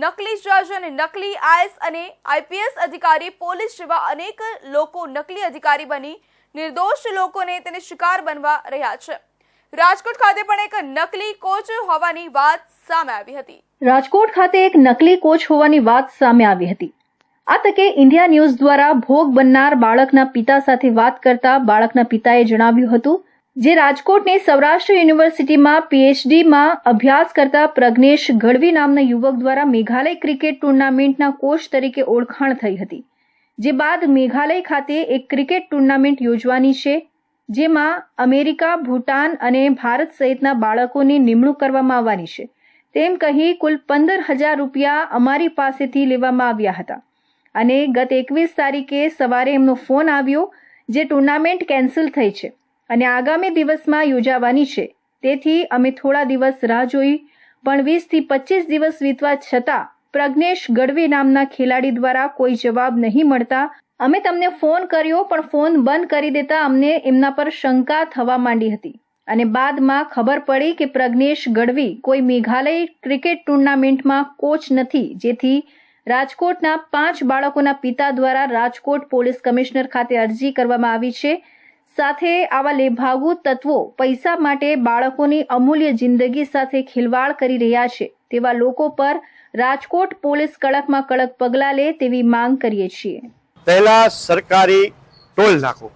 નકલી જજ અને નકલી આઈએસ અને આઈપીએસ અધિકારી, પોલીસ જેવા અનેક લોકો નકલી અધિકારી બની, નિર્દોષ લોકોને તેને શિકાર બનવા રહ્યા છે. રાજકોટ ખાતે પણ એક નકલી કોચ હોવાની વાત સામે આવી હતી. રાજકોટ ખાતે એક નકલી કોચ હોવાની વાત સામે આવી હતી. આ તકે ઇન્ડિયા ન્યૂઝ દ્વારા ભોગ બનનાર બાળકના પિતા સાથે વાત કરતા બાળકના પિતાએ જણાવ્યું હતું જે રાજકોટની સૌરાષ્ટ્ર યુનિવર્સિટીમાં પીએચડીમાં અભ્યાસ કરતા પ્રજ્ઞેશ ગઢવી નામના યુવક દ્વારા મેઘાલય ક્રિકેટ ટુર્નામેન્ટના કોચ તરીકે ઓળખાણ થઈ હતી. જે બાદ મેઘાલય ખાતે એક ક્રિકેટ ટુર્નામેન્ટ યોજવાની છે, જેમાં અમેરિકા, ભૂટાન અને ભારત સહિતના બાળકોની નિમણૂક કરવામાં આવવાની છે. તેમ કહી કુલ પંદર હજાર રૂપિયા અમારી પાસેથી લેવામાં આવ્યા હતા. અને ગત એકવીસ તારીખે સવારે એમનો ફોન આવ્યો, જે ટુર્નામેન્ટ કેન્સલ થઈ છે. અને આગામી દિવસમાં યોજાવાની છે. તેથી અમે થોડા દિવસ રાહ જોઈ, પણ વીસથી પચીસ દિવસ વીતવા છતાં પ્રજ્ઞેશ ગઢવી નામના ખેલાડી દ્વારા કોઈ જવાબ નહીં મળતા. અમે તમને ફોન કર્યો, પણ ફોન બંધ કરી દેતા અમને એમના પર શંકા થવા માંડી હતી. અને બાદમાં ખબર પડી કે પ્રજ્ઞેશ ગઢવી કોઈ મેઘાલય ક્રિકેટ ટુર્નામેન્ટમાં કોચ નથી, જેથી રાજકોટના પાંચ બાળકોના પિતા દ્વારા રાજકોટ પોલીસ કમિશનર ખાતે અરજી કરવામાં આવી છે. સાથે આવા લેભાગુ તત્વો પૈસા માટે બાળકોની અમૂલ્ય જિંદગી સાથે ખિલવાડ કરી રહ્યા છે. તેવા લોકો પર રાજકોટ પોલીસ કડકમાં કડક પગલાં લે તેવી માંગ કરીએ છીએ. પહેલા સરકારી ટોલ નાખો,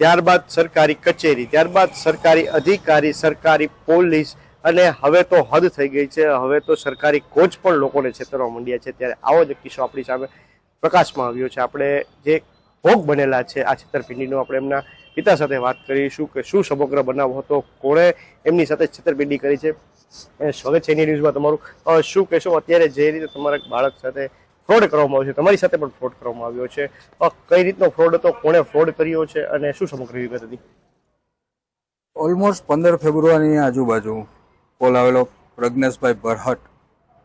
ત્યારબાદ સરકારી કચેરી, ત્યારબાદ સરકારી અધિકારી, સરકારી પોલીસ અને હવે તો હદ થઈ ગઈ છે. હવે તો સરકારી કોચ પણ લોકોને છેતરવા માંડ્યા છે. ત્યારે આવો જ કિસ્સો આપણી સામે પ્રકાશમાં આવ્યો છે. આપણે જે ભોગ બનેલા છે આ છેતરપિંડીનો, આપણે એમના પિતા સાથે વાત કરીશું કે શું સમગ્ર બનાવ હતો, કોણે એમની સાથે છેતરપિંડી કરી છે. સ્વાગત છે એની ન્યૂઝમાં તમારું. શું કહેશો, અત્યારે જે રીતે તમારા બાળક સાથે ફ્રોડ કરવામાં આવ્યો છે, તમારી સાથે પણ ફ્રોડ કરવામાં આવ્યો છે. કઈ રીતનો ફ્રોડ હતો, કોણે ફ્રોડ કર્યો છે અને શું સમગ્ર વિગત હતી? ઓલમોસ્ટ પંદર ફેબ્રુઆરીની આજુબાજુ કોલ આવેલો પ્રજ્ઞેશભાઈ બરહટ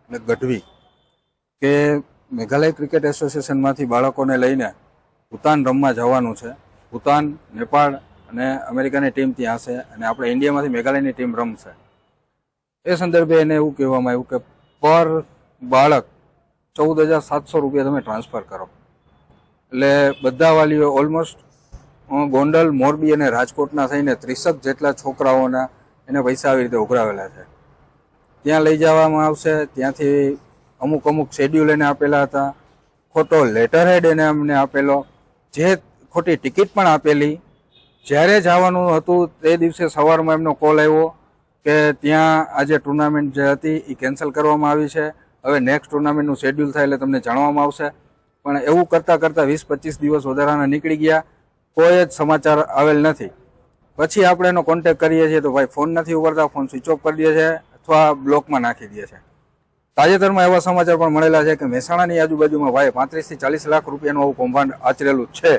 અને ગઢવી કે મેઘાલય ક્રિકેટ એસોસિએશનમાંથી બાળકોને લઈને ભૂતાન રમવા જવાનું છે. ભૂતાન, નેપાળ અને અમેરિકાની ટીમ ત્યાં છે અને આપણે ઇન્ડિયામાંથી મેઘાલયની ટીમ રમશે. એ સંદર્ભે એને એવું કહેવામાં આવ્યું કે પર બાળક ચૌદ હજાર સાતસો રૂપિયા તમે ટ્રાન્સફર કરો. એટલે બધા વાલીઓ ઓલમોસ્ટ ગોંડલ, મોરબી અને રાજકોટના થઈને ત્રીસક જેટલા છોકરાઓના એને પૈસા આવી રીતે ઉઘરાવેલા છે. ત્યાં લઈ જવામાં આવશે, ત્યાંથી અમુક અમુક શેડ્યુલ એને આપેલા હતા. ખોટો લેટર હેડ એને અમને આપેલો. જે ખોટી ટિકિટ પણ આપેલી. જ્યારે જવાનું હતું તે દિવસે સવારમાં એમનો કોલ આવ્યો કે ત્યાં આજે ટુર્નામેન્ટ જે હતી એ કેન્સલ કરવામાં આવી છે. હવે નેક્સ્ટ ટુર્નામેન્ટનું શેડ્યુલ થાય એટલે તમને જાણવામાં આવશે. પણ એવું કરતાં કરતાં વીસ પચીસ દિવસ વધારાના નીકળી ગયા. કોઈ જ સમાચાર આવેલ નથી. પછી આપણે એનો કોન્ટેક કરીએ છીએ તો ભાઈ ફોન નથી ઉપાડતા ફોન સ્વિચ ઓફ કરી દે છે અથવા બ્લોકમાં નાખી દે છે. તાજેતરમાં એવા સમાચાર પણ મળેલા છે કે મહેસાણાની આજુબાજુમાં ભાઈ પાંત્રીસથી ચાલીસ લાખ રૂપિયાનું આવું કૌભાંડ આચરેલું છે.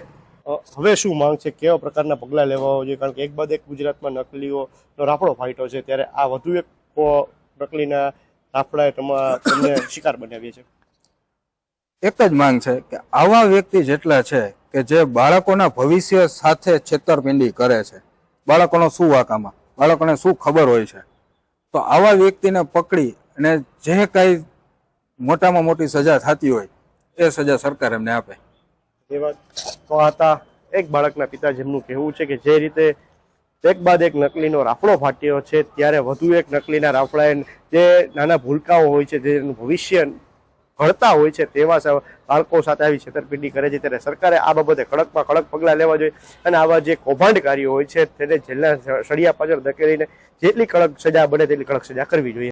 હવે શું માંગ છે? કેવા પ્રકારના પગલાં લેવા જોઈએ? કારણ કે એક બાદ એક ગુજરાતમાં નકલીઓનો રાફડો ફાટ્યો છે ત્યારે આ વધુ એક નકલીના રાફડા તમને શિકાર બનાવીએ છે. એક જ માંગ છે કે આવા વ્યક્તિ જેટલા છે કે જે બાળકોના ભવિષ્ય સાથે છેતરપિંડી કરે છે. બાળકોનો શું વાકામાં બાળકોને શું ખબર હોય છે? તો આવા વ્યક્તિને પકડી અને જે કાંઈ મોટામાં મોટી સજા થતી હોય એ સજા સરકાર એમને આપે. એ વાત તો હતા એક બાળકના પિતા જેમનું કહેવું છે કે જે રીતે એક બાદ એક નકલીનો રાફડો ફાટ્યો છે, ત્યારે વધુ એક નકલીના રાફડાએ જે નાના ભૂલકાઓ હોય છે જેનું ભવિષ્ય ઘડતા હોય છે, તેવા બાળકો સાથે આવી છેતરપિંડી કરે છે. ત્યારે સરકારે આ બાબતે કડકમાં કડક પગલાં લેવા જોઈએ અને આવા જે કૌભાંડકારીઓ હોય છે, તેને જેલના સળિયા પાછળ ધકેલીને જેટલી કડક સજા બને તેટલી કડક સજા કરવી જોઈએ.